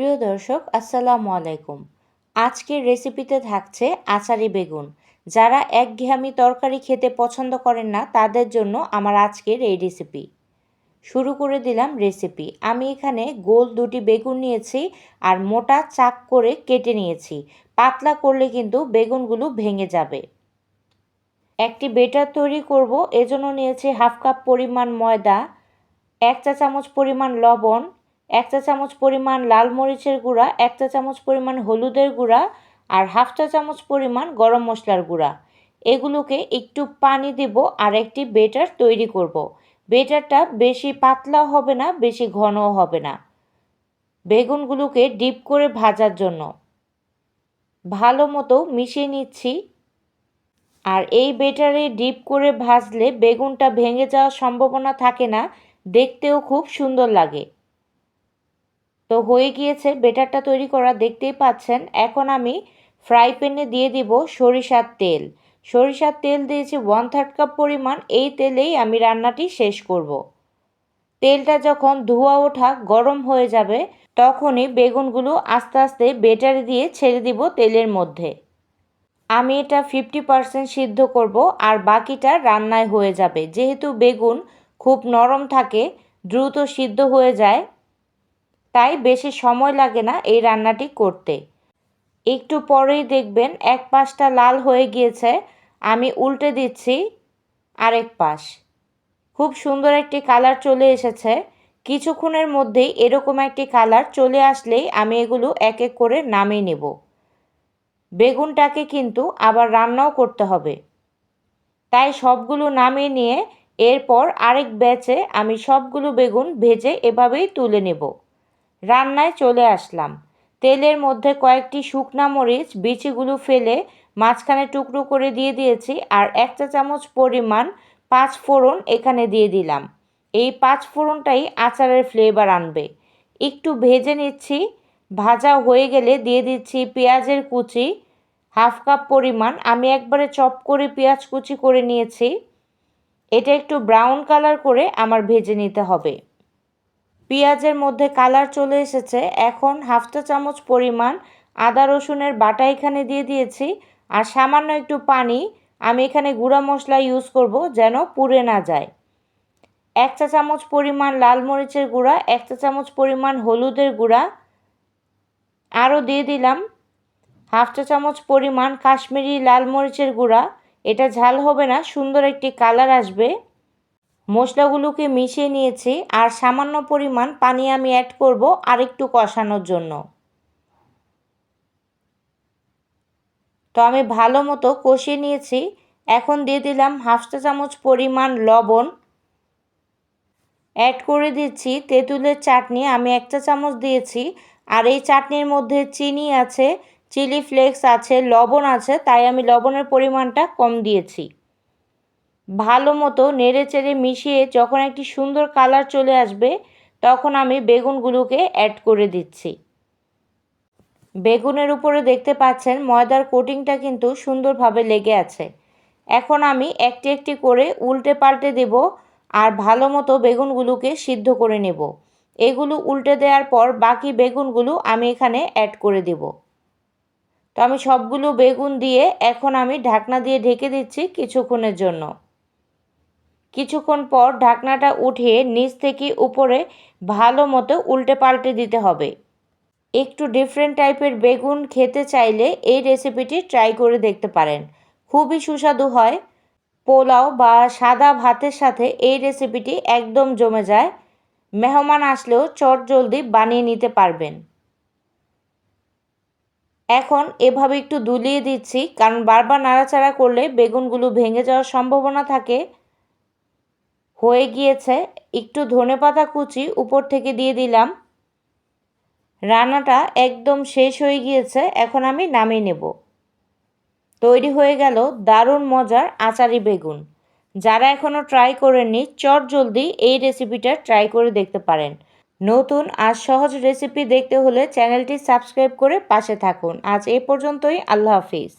প্রিয় দর্শক, আসসালামু আলাইকুম। আজকের রেসিপিতে থাকছে আচারি বেগুন। যারা একঘেয়ামি তরকারি খেতে পছন্দ করেন না, তাদের জন্য আমার আজকের এই রেসিপি। শুরু করে দিলাম রেসিপি। আমি এখানে গোল দুটি বেগুন নিয়েছি আর মোটা চাক করে কেটে নিয়েছি। পাতলা করলে কিন্তু বেগুনগুলো ভেঙে যাবে। একটি বেটার তৈরি করব। এজন্য নিয়েছি হাফ কাপ পরিমাণ ময়দা, এক চা চামচ পরিমাণ লবণ এক চা চামচ পরিমাণ লাল মরিচের গুঁড়া, এক চা চামচ পরিমাণ হলুদের গুঁড়া আর হাফ চা চামচ পরিমাণ গরম মশলার গুঁড়া। এগুলোকে একটু পানি দেব আর একটি বেটার তৈরি করব। বেটারটা বেশি পাতলা হবে না, বেশি ঘনও হবে না। বেগুনগুলোকে ডিপ করে ভাজার জন্য। ভালো মতো মিশিয়ে নিচ্ছি। আর এই বেটারে ডিপ করে ভাজলে বেগুনটা ভেঙে যাওয়ার সম্ভাবনা থাকে না, দেখতেও খুব সুন্দর লাগে। তো হয়ে গিয়েছে, বেটারটা তৈরি করা, দেখতেই পাচ্ছেন। এখন আমি ফ্রাই প্যানে দিয়ে দিব সরিষার তেল। সরিষার তেল দিয়েছি ওয়ান থার্ড কাপ পরিমাণ, এই তেলেই আমি রান্নাটি শেষ করব। তেলটা যখন ধোয়া ওঠা গরম হয়ে যাবে, তখনই বেগুনগুলো আস্তে আস্তে বেটারে দিয়ে ছেড়ে দিব তেলের মধ্যে। আমি এটা ফিফটি পারসেন্ট সিদ্ধ করব আর বাকিটা রান্নায় হয়ে যাবে। যেহেতু বেগুন খুব নরম থাকে, দ্রুত সিদ্ধ হয়ে যায় তাই বেশি সময় লাগে না এই রান্নাটি করতে। একটু পরেই দেখবেন এক পাশটা লাল হয়ে গিয়েছে, আমি উল্টে দিচ্ছি আরেক পাশ। খুব সুন্দর একটি কালার চলে এসেছে। কিছুক্ষণের মধ্যেই এরকম একটি কালার চলে আসলেই আমি এগুলো এক এক করে নামিয়ে নেব। বেগুনটাকে কিন্তু আবার রান্নাও করতে হবে। তাই সবগুলো নামিয়ে নিয়ে এরপর আরেক ব্যাচে আমি সবগুলো বেগুন ভেজে এভাবেই তুলে নেব। রান্নায় চলে আসলাম। তেলের মধ্যে কয়েকটি শুকনা মরিচ, বিচিগুলো ফেলে মাঝখানে টুকরো করে দিয়ে দিয়েছি আর এক চা চামচ পরিমাণ পাঁচ ফোড়ন এখানে দিয়ে দিলাম। এই পাঁচ ফোড়নটাই আচারের ফ্লেভার আনবে। একটু ভেজে নিচ্ছি। ভাজা হয়ে গেলে দিয়ে দিচ্ছি পেঁয়াজের কুচি, হাফ কাপ পরিমাণ। আমি একবারে চপ করে পেঁয়াজ কুচি করে নিয়েছি। এটা একটু ব্রাউন কালার করে আমার ভেজে নিতে হবে। পেঁয়াজের মধ্যে কালার চলে এসেছে। এখন হাফ চা চামচ পরিমাণ আদা রসুনের বাটা এখানে দিয়ে দিয়েছি আর সামান্য একটু পানি আমি এখানে গুঁড়া মশলা ইউজ করব যেন পুড়ে না যায়। এক চা চামচ পরিমাণ লাল মরিচের গুঁড়া, এক চা চামচ পরিমাণ হলুদের গুঁড়া। আরও দিয়ে দিলাম হাফ চা চামচ পরিমাণ কাশ্মীরি লাল মরিচের গুঁড়া। এটা ঝাল হবে না, সুন্দর একটি কালার আসবে। মশলাগুলোকে মিশিয়ে নিয়েছি আর সামান্য পরিমাণ পানি আমি অ্যাড করব আরেকটু কষানোর জন্য। তো আমি ভালো মতো কষিয়ে নিয়েছি। এখন দিয়ে দিলাম হাফ চা চামচ পরিমাণ লবণ। অ্যাড করে দিচ্ছি তেঁতুলের চাটনি। আমি একটা চামচ দিয়েছি। আর এই চাটনির মধ্যে চিনি আছে, চিলি ফ্লেক্স আছে, লবণ আছে, তাই আমি লবণের পরিমাণটা কম দিয়েছি। ভালো মতো নেড়ে চেড়ে মিশিয়ে যখন একটি সুন্দর কালার চলে আসবে, তখন আমি বেগুনগুলোকে অ্যাড করে দিচ্ছি। বেগুনের উপরে দেখতে পাচ্ছেন ময়দার কোটিংটা কিন্তু সুন্দরভাবে লেগে আছে। এখন আমি একটি একটি করে উল্টে পাল্টে দেব আর ভালো মতো বেগুনগুলোকে সিদ্ধ করে নেব। এগুলো উল্টে দেওয়ার পর বাকি বেগুনগুলো আমি এখানে অ্যাড করে দেব। তো আমি সবগুলো বেগুন দিয়ে এখন আমি ঢাকনা দিয়ে ঢেকে দিচ্ছি কিছুক্ষণের জন্য। কিছুক্ষণ পর ঢাকনাটা উঠিয়ে নিচ থেকে উপরে ভালো মতো উল্টে পাল্টে দিতে হবে। একটু ডিফারেন্ট টাইপের বেগুন খেতে চাইলে এই রেসিপিটি ট্রাই করে দেখতে পারেন। খুবই সুস্বাদু হয়। পোলাও বা সাদা ভাতের সাথে এই রেসিপিটি একদম জমে যায়। মেহমান আসলেও চট জলদি বানিয়ে নিতে পারবেন। এখন এভাবে একটু দুলিয়ে দিচ্ছি, কারণ বারবার নাড়াচাড়া করলে বেগুনগুলো ভেঙে যাওয়ার সম্ভাবনা থাকে। হয়ে গিয়েছে, একটু ধনে পাতা কুচি উপর থেকে দিয়ে দিলাম। রান্নাটা একদম শেষ হয়ে গিয়েছে, এখন আমি নামিয়ে নেব। তৈরি হয়ে গেল দারুণ মজার আচারি বেগুন। যারা এখনও ট্রাই করেননি, চট জলদি এই রেসিপিটা ট্রাই করে দেখতে পারেন। নতুন আর সহজ রেসিপি দেখতে হলে চ্যানেলটি সাবস্ক্রাইব করে পাশে থাকুন। আজ এ পর্যন্তই, আল্লাহ হাফিজ।